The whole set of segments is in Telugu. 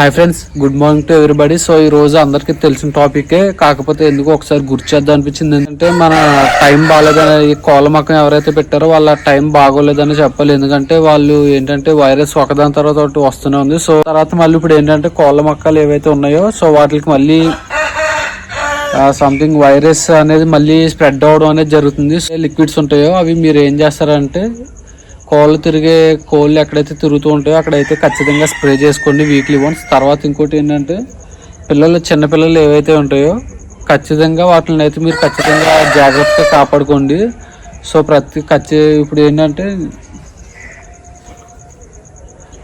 Hi friends good morning to everybody so ఈ రోజు అందరికీ తెలిసిన టాపికే కాకపోతే ఎందుకు ఒకసారి గుర్తు చేద్దాం అనిపించింది. ఎందుకంటే మన టైం బాగాలేదని ఈ కోళ్ళ ఎవరైతే పెట్టారో వాళ్ళ టైం బాగోలేదని చెప్పాలి. ఎందుకంటే వాళ్ళు ఏంటంటే వైరస్ ఒకదాని తర్వాత ఒకటి వస్తూనే ఉంది. సో తర్వాత మళ్ళీ ఇప్పుడు ఏంటంటే కోళ్ళ మొక్కలు ఏవైతే ఉన్నాయో సో వాటికి మళ్ళీ సంథింగ్ వైరస్ అనేది మళ్ళీ స్ప్రెడ్ అవడం అనేది జరుగుతుంది. సో లిక్విడ్స్ ఉంటాయో అవి మీరు ఏం చేస్తారంటే కోళ్ళు తిరిగే కోళ్ళు ఎక్కడైతే తిరుగుతూ ఉంటాయో అక్కడైతే ఖచ్చితంగా స్ప్రే చేసుకోండి వీక్లీ వన్స్. తర్వాత ఇంకోటి ఏంటంటే పిల్లలు చిన్నపిల్లలు ఏవైతే ఉంటాయో ఖచ్చితంగా వాటిని అయితే మీరు ఖచ్చితంగా జాగ్రత్తగా కాపాడుకోండి. సో ప్రతి ఖచ్చి ఇప్పుడు ఏంటంటే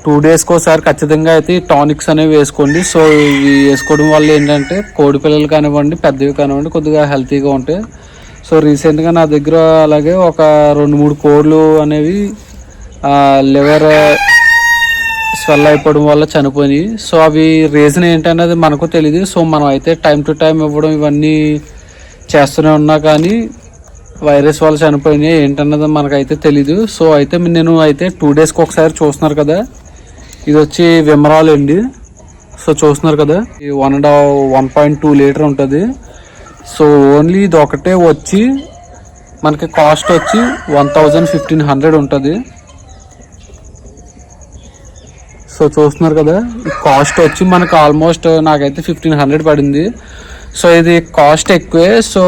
టూ డేస్కి ఒకసారి ఖచ్చితంగా అయితే టానిక్స్ అనేవి వేసుకోండి. సో ఇవి వేసుకోవడం వల్ల ఏంటంటే కోడి పిల్లలు కానివ్వండి పెద్దవి కానివ్వండి కొద్దిగా హెల్తీగా ఉంటాయి. సో రీసెంట్గా నా దగ్గర అలాగే ఒక రెండు మూడు కోళ్ళు అనేవి లివర్ స్వెల్ అయిపోవడం వల్ల చనిపోయినాయి సో అవి రీజన్ ఏంటనేది మనకు తెలియదు సో మనం అయితే టైం టు టైం ఇవ్వడం ఇవన్నీ చేస్తూనే ఉన్నా కానీ వైరస్ వల్ల చనిపోయినాయి ఏంటన్నది మనకైతే తెలీదు. సో అయితే నేను అయితే టూ డేస్కి ఒకసారి చూస్తున్నారు కదా. ఇది వచ్చి విమరాలు అండి. సో చూస్తున్నారు కదా. ఈ one and one point two litre ఉంటుంది. సో ఓన్లీ ఇది ఒకటే వచ్చి మనకి కాస్ట్ వచ్చి వన్ థౌజండ్ ఫిఫ్టీన్ హండ్రెడ్ ఉంటుంది. సో చూస్తున్నారు కదా కాస్ట్ వచ్చి మనకు ఆల్మోస్ట్ నాకైతే ఫిఫ్టీన్ హండ్రెడ్ పడింది. సో ఇది కాస్ట్ ఎక్కువే. సో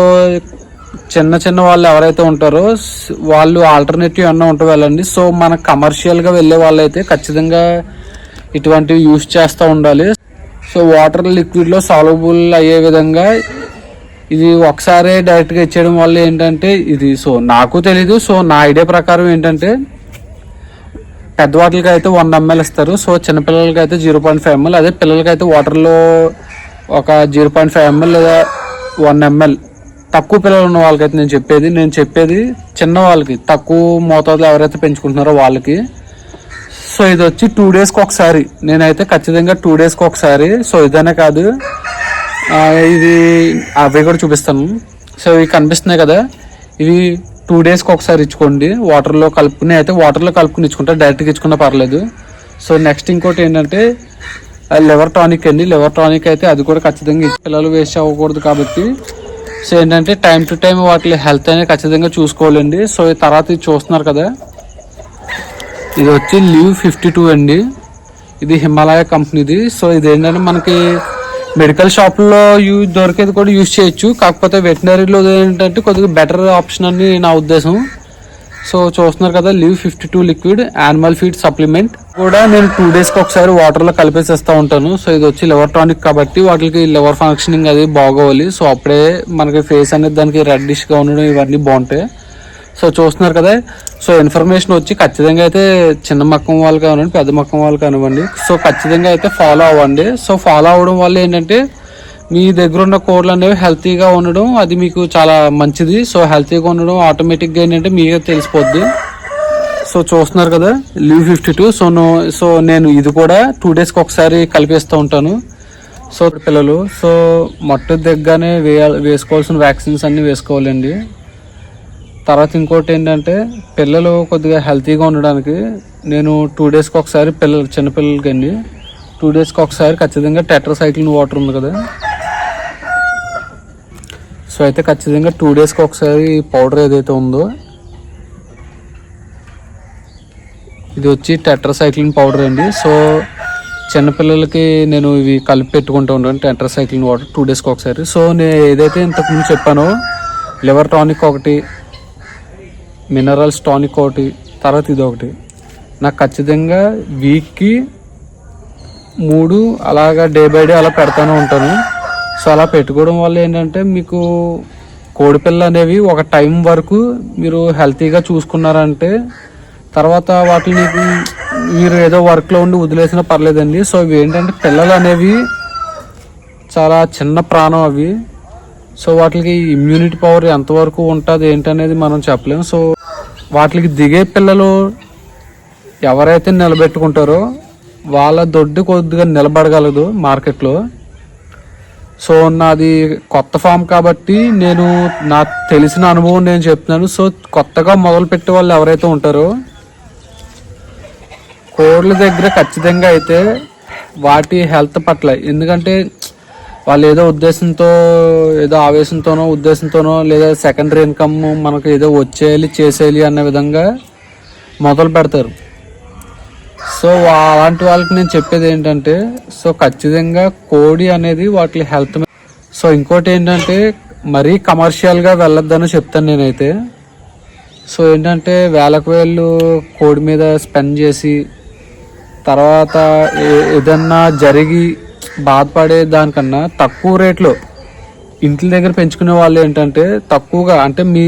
చిన్న చిన్న వాళ్ళు ఎవరైతే ఉంటారో వాళ్ళు ఆల్టర్నేటివ్ ఏమన్నా ఉంటూ వెళ్ళండి. సో మన కమర్షియల్గా వెళ్ళే వాళ్ళైతే ఖచ్చితంగా ఇటువంటివి యూస్ చేస్తూ ఉండాలి. సో వాటర్ లిక్విడ్లో సాల్వబుల్ అయ్యే విధంగా ఇది ఒకసారి డైరెక్ట్గా ఇచ్చేయడం వల్ల ఏంటంటే ఇది సో నాకు తెలీదు. సో నా ఐడియా ప్రకారం ఏంటంటే పెద్దవాటికి అయితే వన్ ఎంఎల్ ఇస్తారు. సో చిన్నపిల్లలకి అయితే జీరో పాయింట్ ఫైవ్ ఎంఎల్. అదే పిల్లలకి అయితే వాటర్లో ఒక జీరో పాయింట్ ఫైవ్ ఎంఎల్ లేదా వన్ ఎంఎల్. తక్కువ పిల్లలు ఉన్న వాళ్ళకైతే నేను చెప్పేది నేను చెప్పేది చిన్న వాళ్ళకి తక్కువ మోతాదులో ఎవరైతే పెంచుకుంటున్నారో వాళ్ళకి. సో ఇది వచ్చి టూ డేస్కి ఒకసారి. నేనైతే ఖచ్చితంగా టూ డేస్కి ఒకసారి. సో ఇదనే కాదు. ఇది అవి కూడా చూపిస్తాను. సో ఇవి కనిపిస్తున్నాయి కదా. ఇవి టూ డేస్కి ఒకసారి ఇచ్చుకోండి. వాటర్లో కలుపుకుని అయితే వాటర్లో కలుపుకుని ఇచ్చుకుంటా డైరెక్ట్గా ఇచ్చుకున్నా పర్లేదు. సో నెక్స్ట్ ఇంకోటి ఏంటంటే లివర్ టానిక్ అండి. లివర్ టానిక్ అయితే అది కూడా ఖచ్చితంగా పిల్లలు వేస్ట్ అవ్వకూడదు కాబట్టి. సో ఏంటంటే టైం టు టైం వాటి హెల్త్ అనేది ఖచ్చితంగా చూసుకోవాలండి. సో తర్వాత ఇది చూస్తున్నారు కదా. ఇది వచ్చి లీవ్ ఫిఫ్టీ టూ అండి. ఇది హిమాలయ కంపెనీది. సో ఇది ఏంటంటే మనకి మెడికల్ షాప్లో యూ దొరికేది కూడా యూజ్ చేయొచ్చు. కాకపోతే వెటనరీలో ఏంటంటే కొద్దిగా బెటర్ ఆప్షన్ అని నా ఉద్దేశం. సో చూస్తున్నారు కదా Liv fifty two liquid animal feed supplement. కూడా నేను టూ డేస్కి ఒకసారి వాటర్లో కలిపేసేస్తూ ఉంటాను. సో ఇది వచ్చి లివర్ టానిక్ కాబట్టి వాటికి లివర్ ఫంక్షనింగ్ అది బాగోవాలి. సో అప్పుడే మనకి ఫేస్ అనేది దానికి రెడ్డిష్గా ఉండడం ఇవన్నీ బాగుంటాయి. సో చూస్తున్నారు కదా. సో ఇన్ఫర్మేషన్ వచ్చి ఖచ్చితంగా అయితే చిన్న మక్కం వాళ్ళు కానివ్వండి పెద్ద మక్కం వాళ్ళు కానివ్వండి సో ఖచ్చితంగా అయితే ఫాలో అవ్వండి. సో ఫాలో అవ్వడం వల్ల ఏంటంటే మీ దగ్గర ఉన్న కోడ్లు అనేవి హెల్తీగా ఉండడం అది మీకు చాలా మంచిది. సో హెల్తీగా ఉండడం ఆటోమేటిక్గా ఏంటంటే మీకే తెలిసిపోద్ది. సో చూస్తున్నారు కదా Liv fifty two so no so నేను ఇది కూడా టూ డేస్కి ఒకసారి కలిపేస్తూ ఉంటాను. సో పిల్లలు సో మట్టు దగ్గరనే వేయాలి వేసుకోవాల్సిన వ్యాక్సిన్స్ అన్నీ వేసుకోవాలండి. తర్వాత ఇంకోటి ఏంటంటే పిల్లలు కొద్దిగా హెల్తీగా ఉండడానికి నేను టూ డేస్కి ఒకసారి పిల్లలు చిన్నపిల్లలకి అండి. టూ డేస్కి ఒకసారి ఖచ్చితంగా టెట్రాసైక్లిన్ వాటర్ ఉంది కదా. సో అయితే ఖచ్చితంగా టూ డేస్కి ఒకసారి పౌడర్ ఏదైతే ఉందో ఇది వచ్చి టెట్రాసైక్లిన్ పౌడర్ అండి. సో చిన్నపిల్లలకి నేను ఇవి కలిపి పెట్టుకుంటూ ఉంటాను టెట్రాసైక్లిన్ వాటర్ టూ డేస్కి ఒకసారి. సో నేను ఏదైతే ఇంతకుముందు చెప్పానో లివర్ టానిక్ ఒకటి మినరల్స్ టానిక్ ఒకటి తర్వాత ఇది ఒకటి. నాకు ఖచ్చితంగా వీక్కి మూడు అలాగా డే బై డే అలా పెడతానే ఉంటాను. సో అలా పెట్టుకోవడం వల్ల ఏంటంటే మీకు కోడిపిల్ల అనేవి ఒక టైం వరకు మీరు హెల్తీగా చూసుకున్నారంటే తర్వాత వాటిని మీరు ఏదో వర్క్లో ఉండి వదిలేసినా పర్లేదండి. సో ఇవి ఏంటంటే పిల్లలు అనేవి చాలా చిన్న ప్రాణం అవి. సో వాటికి ఇమ్యూనిటీ పవర్ ఎంతవరకు ఉంటుంది ఏంటనేది మనం చెప్పలేము సో వాటికి దిగే పిల్లలు ఎవరైతే నిలబెట్టుకుంటారో వాళ్ళ దొడ్డు కొద్దిగా నిలబడగలదు మార్కెట్లో. సో నాది కొత్త ఫామ్ కాబట్టి నేను నాకు తెలిసిన అనుభవం నేను చెప్తున్నాను. సో కొత్తగా మొదలుపెట్టే వాళ్ళు ఎవరైతే ఉంటారో కోళ్ళ దగ్గర ఖచ్చితంగా అయితే వాటి హెల్త్ పట్ల ఎందుకంటే వాళ్ళు ఏదో ఉద్దేశంతో ఏదో ఆవేశంతోనో ఉద్దేశంతోనో లేదా సెకండరీ ఇన్కమ్ మనకు ఏదో వచ్చేయాలి చేసేయాలి అన్న విధంగా మొదలు పెడతారు. సో అలాంటి వాళ్ళకి నేను చెప్పేది ఏంటంటే సో ఖచ్చితంగా కోడి అనేది వాటి హెల్త్ సో ఇంకోటి ఏంటంటే మరీ కమర్షియల్గా వెళ్ళొద్దని చెప్తాను నేనైతే. సో ఏంటంటే వేలకు వేళ్ళు కోడి మీద స్పెండ్ చేసి తర్వాత ఏదన్నా జరిగి బాధపడే దానికన్నా తక్కువ రేట్లో ఇంటి దగ్గర పెంచుకునే వాళ్ళు ఏంటంటే తక్కువగా అంటే మీ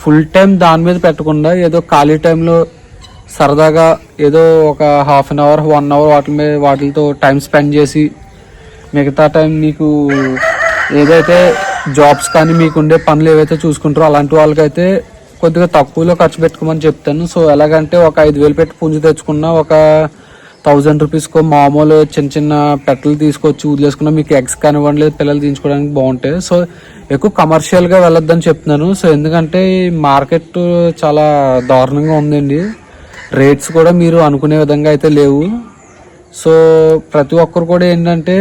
ఫుల్ టైం దాని మీద పెట్టకుండా ఏదో ఖాళీ టైంలో సరదాగా ఏదో ఒక half an hour one hour వాటి మీద వాటితో టైం స్పెండ్ చేసి మిగతా టైం మీకు ఏదైతే జాబ్స్ కానీ మీకు ఉండే పనులు ఏవైతే చూసుకుంటారో అలాంటి వాళ్ళకైతే కొద్దిగా తక్కువలో ఖర్చు పెట్టుకోమని చెప్తాను. సో ఎలాగంటే ఒక ఐదు వేలు పెట్టి పుంజు తెచ్చుకున్న ఒక థౌజండ్ రూపీస్కో మామూలు చిన్న చిన్న పెట్టలు తీసుకొచ్చి వదిలేసుకున్న మీకు ఎగ్స్ కానివ్వండి లేదు పిల్లలు తీసుకోవడానికి బాగుంటాయి. సో ఎక్కువ కమర్షియల్గా వెళ్ళొద్దని చెప్తున్నాను. సో ఎందుకంటే మార్కెట్ చాలా దారుణంగా ఉందండి. రేట్స్ కూడా మీరు అనుకునే విధంగా అయితే లేవు. సో ప్రతి ఒక్కరు కూడా ఏంటంటే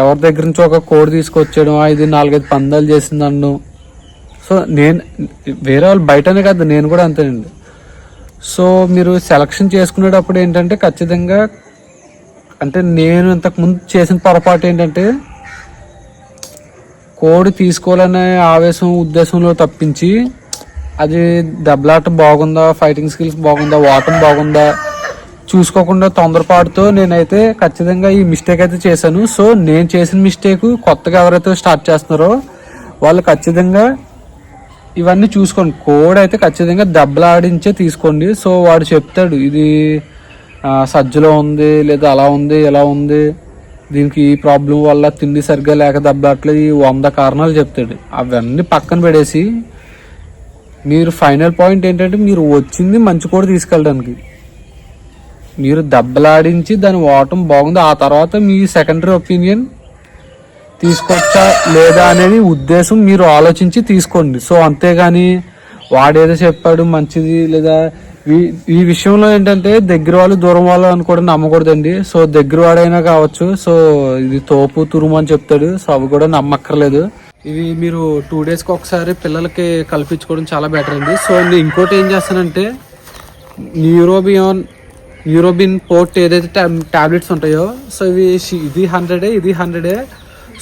ఎవరి దగ్గర నుంచి ఒక కోడి తీసుకొచ్చాడు ఇది నాలుగైదు పందాలు చేసింది నన్ను సో నేను వేరే వాళ్ళు బయటనే కాదు నేను కూడా అంతేనండి. సో మీరు సెలక్షన్ చేసుకునేటప్పుడు ఏంటంటే ఖచ్చితంగా అంటే నేను ఇంతకుముందు చేసిన పొరపాటు ఏంటంటే కోడి తీసుకోవాలనే ఆవేశం ఉద్దేశంలో తప్పించి అది దెబ్బలాట బాగుందా ఫైటింగ్ స్కిల్స్ బాగుందా వాటం బాగుందా చూసుకోకుండా తొందరపాటుతో నేనైతే ఖచ్చితంగా ఈ మిస్టేక్ అయితే చేశాను. సో నేను చేసిన మిస్టేక్ కొత్తగా ఎవరైతే స్టార్ట్ చేస్తున్నారో వాళ్ళు ఖచ్చితంగా ఇవన్నీ చూసుకోండి. కోడ్ అయితే ఖచ్చితంగా దెబ్బలాడించే తీసుకోండి. సో వాడు చెప్తాడు ఇది సజ్జలో ఉంది లేదా అలా ఉంది ఎలా ఉంది. దీనికి ఈ ప్రాబ్లం వల్ల తిండి సరిగ్గా లేక దెబ్బలాట్లేదు ఈ వంద కారణాలు చెప్తాడు. అవన్నీ పక్కన పెడేసి మీరు ఫైనల్ పాయింట్ ఏంటంటే మీరు వచ్చింది మంచి కూడా తీసుకెళ్ళడానికి. మీరు దెబ్బలాడించి దాని ఓటం బాగుంది. ఆ తర్వాత మీ సెకండరీ ఒపీనియన్ తీసుకొచ్చా లేదా అనేది ఉద్దేశం మీరు ఆలోచించి తీసుకోండి. సో అంతేగాని వాడేదో చెప్పాడు మంచిది లేదా ఈ- విషయంలో ఏంటంటే దగ్గర వాళ్ళు దూరం వాళ్ళు అని కూడా నమ్మకూడదండి. సో దగ్గర వాడైనా కావచ్చు. సో ఇది తోపు తురుము అని చెప్తాడు. సో అవి కూడా నమ్మక్కర్లేదు. ఇవి మీరు టూ డేస్కి ఒకసారి పిల్లలకి కల్పించుకోవడం చాలా బెటర్ అండి. సో నేను ఇంకోటి ఏం చేస్తానంటే న్యూరోబియాన్ న్యూరోబిన్ పోర్ట్ ఏదైతే టాబ్లెట్స్ ఉంటాయో సో ఇవి ఇది హండ్రెడే ఇది హండ్రెడే.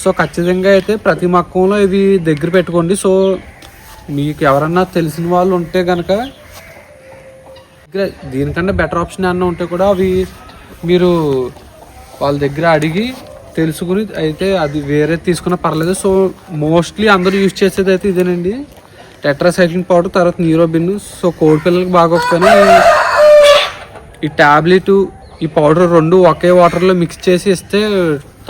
సో ఖచ్చితంగా అయితే ప్రతి మక్కంలో ఇవి దగ్గర పెట్టుకోండి. సో మీకు ఎవరన్నా తెలిసిన వాళ్ళు ఉంటే కనుక దీనికంటే బెటర్ ఆప్షన్ ఏమన్నా ఉంటే కూడా అవి మీరు వాళ్ళ దగ్గర అడిగి తెలుసుకుని అయితే అది వేరే తీసుకున్నా పర్లేదు. సో మోస్ట్లీ అందరూ యూజ్ చేసేది అయితే ఇదేనండి. టెట్రాసైక్లిన్ పౌడర్ తర్వాత నీరోబిన్ సో కోడి పిల్లలకి బాగోకపోయినా ఈ ట్యాబ్లెట్ ఈ పౌడర్ రెండు ఒకే వాటర్లో మిక్స్ చేసి ఇస్తే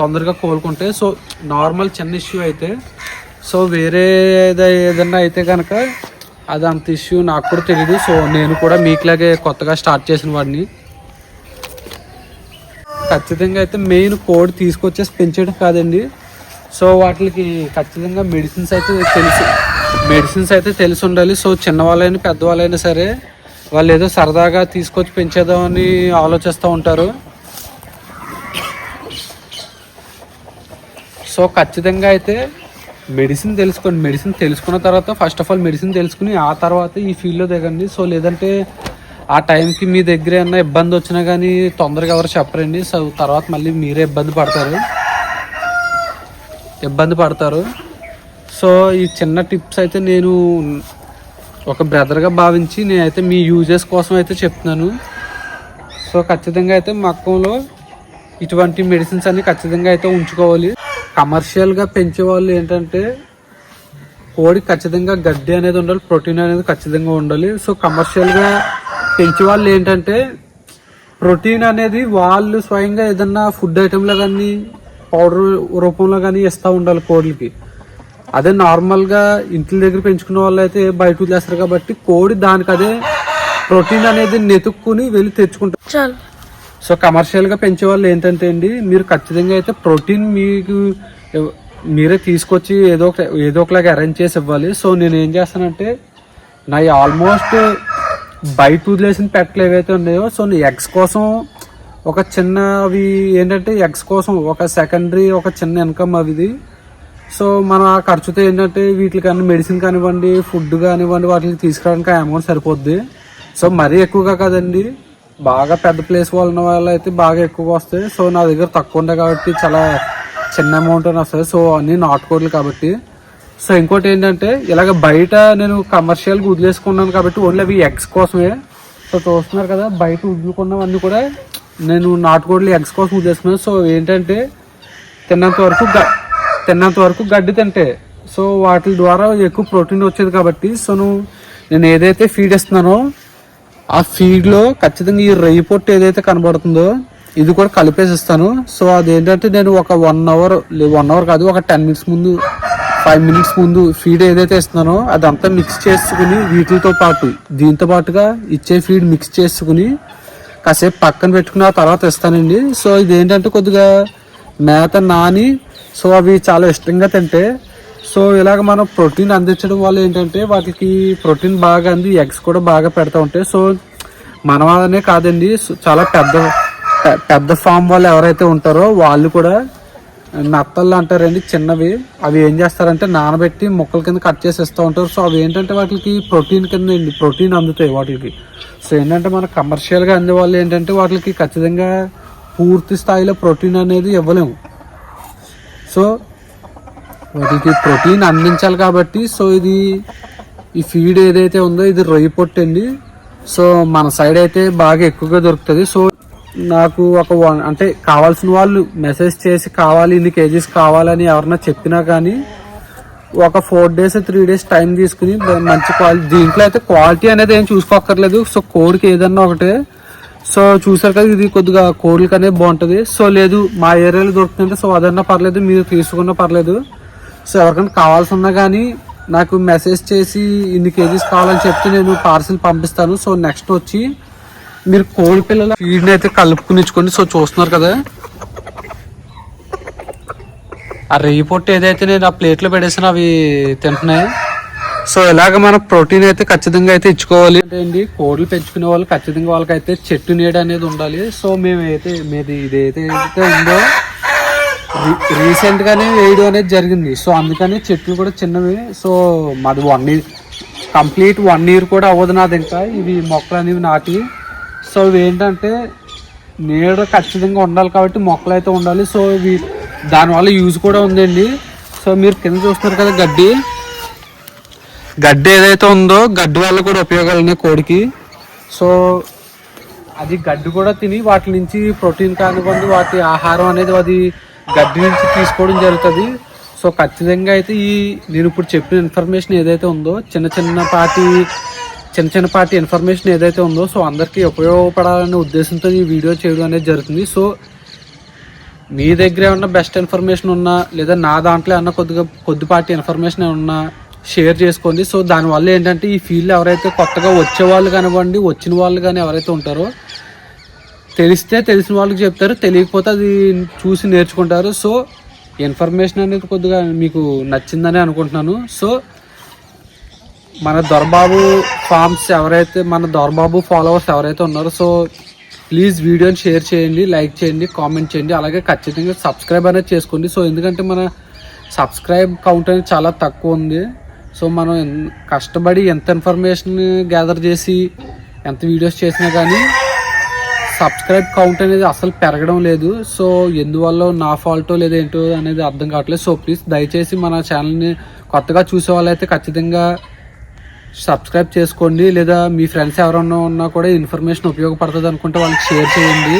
తొందరగా కోలుకుంటే సో నార్మల్ చిన్న ఇష్యూ అయితే సో వేరే ఏదైనా ఏదన్నా అయితే కనుక అది అంత ఇష్యూ నాకు కూడా తెలియదు సో నేను కూడా మీకులాగే కొత్తగా స్టార్ట్ చేసిన వాడిని. ఖచ్చితంగా అయితే మెయిన్ కోడ్ తీసుకొచ్చేసి పెంచడం కాదండి. సో వాటికి ఖచ్చితంగా మెడిసిన్స్ అయితే తెలుసు. మెడిసిన్స్ అయితే తెలిసి ఉండాలి. సో చిన్నవాళ్ళైనా పెద్దవాళ్ళైనా సరే వాళ్ళు ఏదో సరదాగా తీసుకొచ్చి పెంచేద్దామని ఆలోచిస్తూ ఉంటారు. సో ఖచ్చితంగా అయితే మెడిసిన్ తెలుసుకోండి మెడిసిన్ తెలుసుకున్న తర్వాత ఫస్ట్ ఆఫ్ ఆల్ మెడిసిన్ తెలుసుకుని ఆ తర్వాత ఈ ఫీల్డ్లో దిగండి. సో లేదంటే ఆ టైంకి మీ దగ్గర ఏమన్నా ఇబ్బంది వచ్చినా కానీ తొందరగా ఎవరు చెప్పరండి. సో తర్వాత మళ్ళీ మీరే ఇబ్బంది పడతారు. ఇబ్బంది పడతారు. సో ఈ చిన్న టిప్స్ అయితే నేను ఒక బ్రదర్గా భావించి నేనైతే మీ యూజెస్ కోసం అయితే చెప్తున్నాను. సో ఖచ్చితంగా అయితే మక్కంలో ఇటువంటి మెడిసిన్స్ అన్ని ఖచ్చితంగా అయితే ఉంచుకోవాలి. కమర్షియల్గా పెంచే వాళ్ళు ఏంటంటే కోడి ఖచ్చితంగా గడ్డి అనేది ఉండాలి ప్రోటీన్ అనేది ఖచ్చితంగా ఉండాలి. సో కమర్షియల్గా పెంచే వాళ్ళు ఏంటంటే ప్రోటీన్ అనేది వాళ్ళు స్వయంగా ఏదన్నా ఫుడ్ ఐటెంలో కానీ పౌడర్ రూపంలో కానీ ఇస్తూ ఉండాలి కోడికి. అదే నార్మల్గా ఇంటి దగ్గర పెంచుకునే వాళ్ళు అయితే బయట వదిలేస్తారు కాబట్టి కోడి దానికి అదే ప్రోటీన్ అనేది నెతుక్కుని వెళ్ళి తెచ్చుకుంటారు సో కమర్షియల్గా పెంచే వాళ్ళు ఏంటంటే అండి మీరు ఖచ్చితంగా అయితే ప్రోటీన్ మీకు మీరే తీసుకొచ్చి ఏదో ఒక ఏదో ఒకలాగా అరేంజ్ చేసి ఇవ్వాలి. సో నేను ఏం చేస్తానంటే నా ఆల్మోస్ట్ బయట వదిలేసిన పెట్టలు ఏవైతే ఉన్నాయో సో నీ ఎగ్స్ కోసం ఒక చిన్న అవి ఏంటంటే ఎగ్స్ కోసం ఒక సెకండరీ ఒక చిన్న ఇన్కమ్ అవి ఇది సో మన ఆ ఖర్చుతో ఏంటంటే వీటికన్నా మెడిసిన్ కానివ్వండి ఫుడ్ కానివ్వండి వాటికి తీసుకురావడానికి ఆ అమౌంట్ సరిపోద్ది. సో మరీ ఎక్కువగా కదండి బాగా పెద్ద ప్లేస్ ఉన్న వాళ్ళు అయితే బాగా ఎక్కువగా వస్తాయి. సో నా దగ్గర తక్కువ ఉంటాయి కాబట్టి చాలా చిన్న అమౌంట్ అని వస్తుంది సో అన్ని నాటుకోడ్లు కాబట్టి. సో ఇంకోటి ఏంటంటే ఇలాగ బయట నేను కమర్షియల్గా వదిలేసుకున్నాను కాబట్టి ఓన్లీ అవి ఎగ్స్ కోసమే. సో చూస్తున్నారు కదా బయట వదులుకున్నవన్నీ కూడా నేను నాటుకోడలు ఎగ్స్ కోసం వదిలేసుకున్నాను. సో ఏంటంటే తిన్నంత వరకు గ- తిన్నంత వరకు గడ్డి తింటే. సో వాటి ద్వారా ఎక్కువ ప్రోటీన్ వచ్చేది కాబట్టి. సో నువ్వు నేను ఏదైతే ఫీడ్ ఇస్తున్నానో ఆ ఫీడ్లో ఖచ్చితంగా ఈ రొయ్యి పొట్టు ఏదైతే కనబడుతుందో ఇది కూడా కలిపేసి ఇస్తాను సో అదేంటంటే నేను ఒక వన్ అవర్ వన్ అవర్ కాదు ఒక టెన్ మినిట్స్ ముందు ఫైవ్ మినిట్స్ ముందు ఫీడ్ ఏదైతే ఇస్తున్నానో అదంతా మిక్స్ చేసుకుని వీటితో పాటు దీంతో పాటుగా ఇచ్చే ఫీడ్ మిక్స్ చేసుకుని కాసేపు పక్కన పెట్టుకుని ఆ తర్వాత ఇస్తానండి. సో ఇది ఏంటంటే కొద్దిగా మేత నాని సో అవి చాలా ఇష్టంగా తింటే సో ఇలాగ మనం ప్రోటీన్ అందించడం వల్ల ఏంటంటే వాటికి ప్రోటీన్ బాగా అంది ఎగ్స్ కూడా బాగా పెడతా ఉంటాయి సో మన వాళ్ళనే కాదండి సో చాలా పెద్ద పెద్ద ఫామ్ వాళ్ళు ఎవరైతే ఉంటారో వాళ్ళు కూడా నత్తళ్ళు అంటారండి చిన్నవి. అవి ఏం చేస్తారంటే నానబెట్టి ముక్కల కింద కట్ చేసి ఇస్తూ ఉంటారు. సో అవి ఏంటంటే వాటికి ప్రోటీన్ కింద అండి ప్రోటీన్ అందుతాయి వాటికి. సో ఏంటంటే మన కమర్షియల్గా అందే వాళ్ళు ఏంటంటే వాటికి ఖచ్చితంగా పూర్తి స్థాయిలో ప్రోటీన్ అనేది ఇవ్వలేము. సో వాటికి ప్రోటీన్ అందించాలి కాబట్టి సో ఇది ఈ ఫీడ్ ఏదైతే ఉందో ఇది రొయ్యి పొట్టు అండి. సో మన సైడ్ అయితే బాగా ఎక్కువగా దొరుకుతుంది. సో నాకు ఒక వన్ అంటే కావాల్సిన వాళ్ళు మెసేజ్ చేసి కావాలి ఇన్ని కేజీస్ కావాలని ఎవరన్నా చెప్పినా కానీ ఒక four days three days time తీసుకుని మంచి క్వాలిటీ దీంట్లో అయితే క్వాలిటీ అనేది ఏం చూసుకోక్కర్లేదు. సో కోడికి ఏదన్నా ఒకటే. సో చూసారు కదా ఇది కొద్దిగా కోడికి అనేది బాగుంటుంది. సో లేదు మా ఏరియాలో దొరుకుతుందంటే సో అదన్నా పర్లేదు మీరు తీసుకున్నా పర్లేదు. సో ఎవరికైనా కావాల్సి ఉన్నా కానీ నాకు మెసేజ్ చేసి ఇన్ని కేజీస్ కావాలని చెప్తే నేను పార్సిల్ పంపిస్తాను. సో నెక్స్ట్ వచ్చి మీరు కోడి పిల్లల ఫీడ్ని అయితే కలుపుకునిచ్చుకోండి. సో చూస్తున్నారు కదా. ఆ రేయి పొట్టు ఏదైతే నేను ఆ ప్లేట్లో పెడేసాను అవి తింటున్నాయి. సో ఇలాగ మనం ప్రోటీన్ అయితే ఖచ్చితంగా అయితే ఇచ్చుకోవాలి. అండి కోళ్ళు పెంచుకునే వాళ్ళు ఖచ్చితంగా వాళ్ళకైతే చెట్టు నీడ అనేది ఉండాలి. సో మేమైతే మీది ఇదైతే ఉందో రీసెంట్ గానే వేయడం అనేది జరిగింది. సో అందుకని చెట్లు కూడా చిన్నవి. సో మాది one year complete one year కూడా అవ్వదు నాది ఇంకా. ఇవి మొక్కలు అనేవి నాటి. సో ఇవి ఏంటంటే నీడ ఖచ్చితంగా ఉండాలి కాబట్టి మొక్కలు అయితే ఉండాలి. సో ఇవి దానివల్ల యూజ్ కూడా ఉందండి. సో మీరు కింద చూస్తున్నారు కదా గడ్డి. గడ్డి ఏదైతే ఉందో గడ్డి వల్ల కూడా ఉపయోగాలు ఉన్నాయి కోడికి. సో అది గడ్డి కూడా తిని వాటి నుంచి ప్రోటీన్ కానివ్వండి వాటి ఆహారం అనేది అది గడ్డి నుంచి తీసుకోవడం జరుగుతుంది. సో ఖచ్చితంగా అయితే ఈ నేను ఇప్పుడు చెప్పిన ఇన్ఫర్మేషన్ ఏదైతే ఉందో చిన్న చిన్న పాటి చిన్న చిన్న పాటి ఇన్ఫర్మేషన్ ఏదైతే ఉందో సో అందరికీ ఉపయోగపడాలనే ఉద్దేశంతో ఈ వీడియో చేయడం అనేది జరుగుతుంది. సో మీ దగ్గర ఏమన్నా బెస్ట్ ఇన్ఫర్మేషన్ ఉన్నా లేదా నా దాంట్లో ఏమన్నా కొద్దిగా కొద్దిపాటి ఇన్ఫర్మేషన్ ఉన్నా షేర్ చేసుకోండి. సో దానివల్ల ఏంటంటే ఈ ఫీల్డ్ ఎవరైతే కొత్తగా వచ్చే వాళ్ళు కానివ్వండి వచ్చిన వాళ్ళు కానీ ఎవరైతే ఉంటారో తెలిస్తే తెలిసిన వాళ్ళకి చెప్తారు తెలియకపోతే అది చూసి నేర్చుకుంటారు. సో ఇన్ఫర్మేషన్ అనేది కొద్దిగా మీకు నచ్చిందని అనుకుంటున్నాను. సో మన దొరబాబు ఫార్మ్స్ ఎవరైతే మన దొరబాబు ఫాలోవర్స్ ఎవరైతే ఉన్నారో సో ప్లీజ్ వీడియోని షేర్ చేయండి లైక్ చేయండి కామెంట్ చేయండి అలాగే ఖచ్చితంగా సబ్స్క్రైబ్ అనేది చేసుకోండి. సో ఎందుకంటే మన సబ్స్క్రైబ్ కౌంట్ అనేది చాలా తక్కువ ఉంది. సో మనం కష్టపడి ఎంత ఇన్ఫర్మేషన్ గ్యాదర్ చేసి ఎంత వీడియోస్ చేసినా కానీ సబ్స్క్రైబ్ కౌంట్ అనేది అసలు పెరగడం లేదు. సో ఎందువల్ల నా ఫాల్టో లేదా ఏంటో అనేది అర్థం కావట్లేదు. సో ప్లీజ్ దయచేసి మన ఛానల్ని కొత్తగా చూసే వాళ్ళైతే ఖచ్చితంగా సబ్స్క్రైబ్ చేసుకోండి. లేదా మీ ఫ్రెండ్స్ ఎవరన్నా ఉన్నా కూడా ఇన్ఫర్మేషన్ ఉపయోగపడుతుంది అనుకుంటే వాళ్ళకి షేర్ చేయండి.